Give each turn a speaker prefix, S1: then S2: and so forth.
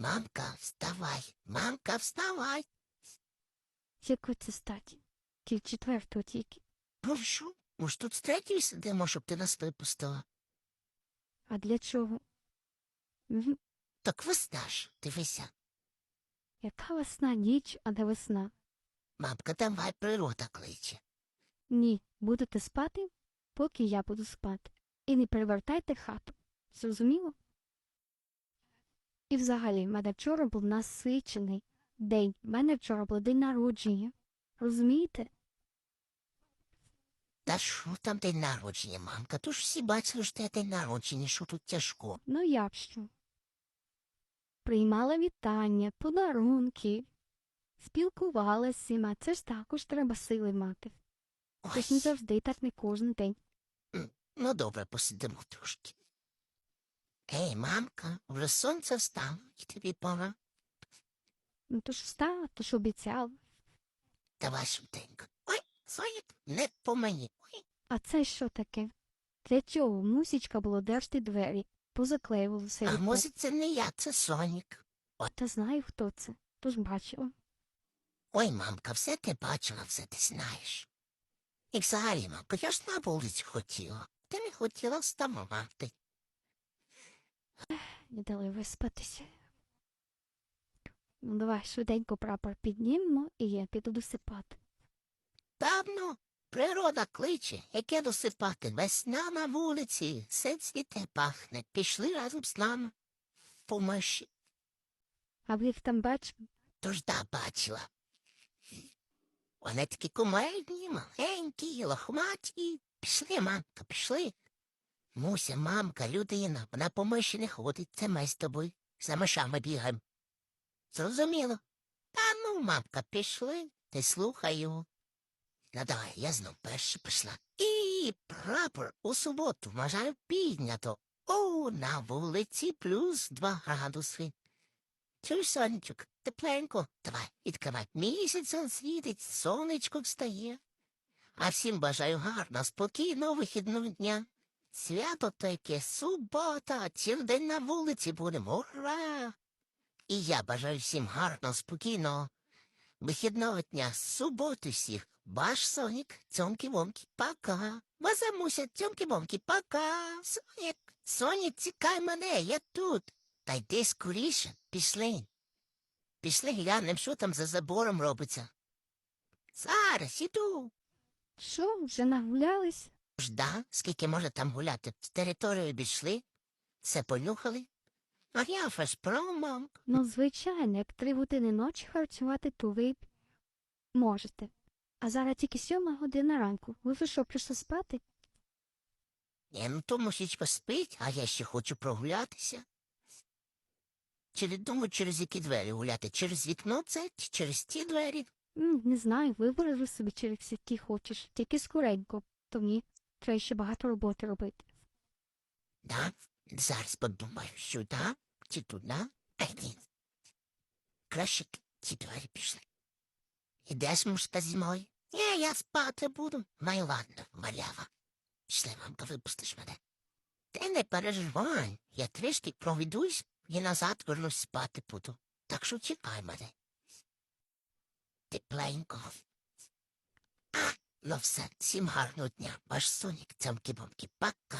S1: Мамка, вставай, мамка, вставай.
S2: Якої це статі? Кіль четвертого тільки.
S1: Ну що? Може, тут з третьої сидимо, щоб ти нас випустила?
S2: А для чого? Мгм.
S1: Так весна ж, дивися.
S2: Яка весна ніч, а не весна?
S1: Мамка, давай природа кличе.
S2: Ні, будете спати, поки я буду спати. І не перевертайте хату. Зрозуміло? І взагалі, в мене вчора був насичений день. В мене вчора був день народження. Розумієте?
S1: Та що там день народження, мамка? То ж всі бачили, що це день народження, що тут тяжко.
S2: Ну як що? Приймала вітання, подарунки, спілкувалася з всіма. Це ж також треба сили мати. Це ж не завжди, так не кожен день.
S1: ну добре, посидимо трошки. Ей, мамка, вже сонце встало, і тобі пора.
S2: Ну то ж встала, то ж обіцяла.
S1: Давай швиденько. Ой, Соня, не по мені. Ой,
S2: А це що таке? Для чого мусічка було держти двері, позаклеювалося.
S1: а
S2: вікно.
S1: може це не я, це Сонік.
S2: Та знаю, хто це. Тож бачила.
S1: Ой, мамка, все ти бачила, все ти знаєш. І взагалі, мамка, я ж на вулиці хотіла. Ти не хотіла вставати.
S2: Не дали виспатися. Ну, давай швиденько прапор піднімемо, і я піду досипати.
S1: Давно природа кличе, яке досипати. Весна на вулиці, все цвіте пахне. Пішли разом з нами. По миші.
S2: А ви їх там бачили?
S1: Тож да, бачила. Вони такі кумедні, маленькі, лохматі. Пішли, мамка, пішли. Муся, мамка, людина, вона по миші не ходить, це ми з тобою. За мишами бігаємо. Зрозуміло. Та ну, мамка, пішли, ти слухаю. Ну давай, я знов перша пішла. І прапор у суботу, вважаю, піднято. О, на вулиці плюс два градуси. Чуєш, сонечок, тепленько. Давай, відкривай. Місяць он світить, сонечко встає. А всім бажаю гарно, спокійного вихідного дня. Свято таке, субота, цілий день на вулиці будемо. Ура! І я бажаю всім гарно, спокійного вихідного дня, суботи всіх. Ваш Сонік, цьомки-вомки, пока. Вазамуся, цьомки-вомки, пока. Сонік, Сонік, цікай мене, я тут. Та йди скоріше, пішли. Пішли глянем, що там за забором робиться. Зараз іду.
S2: Що, вже нагулялись?
S1: Жда, скільки може там гуляти. З територію обійшли, все понюхали. А я фашпром, мамка.
S2: Ну, звичайно, як три години ночі харчувати, то ви можете. А зараз тільки сьома година ранку. Ви вже що, прийшли спати?
S1: Ні, ну то мусічка спить, а я ще хочу прогулятися. Через думаю, через які двері гуляти? Через вікно це чи через ті двері?
S2: М, не знаю, вибери ви собі через які хочеш. Тільки скоренько. То мені треба ще багато роботи робити.
S1: Да? Зараз подумаю, сюди чи туди. Ай, ні. Краще ті двері пішли. Ідеш, мушка, зі? Ні, я спати буду. Ну ладно, малява. Пішли, мамка, випустиш мене. Ти не переживай, я трішки провідусь і назад вернусь спати буду. Так що чекай мене. Тепленько. Ну все, всім гарного дня. Ваш сонік, цямки-бомки, пока.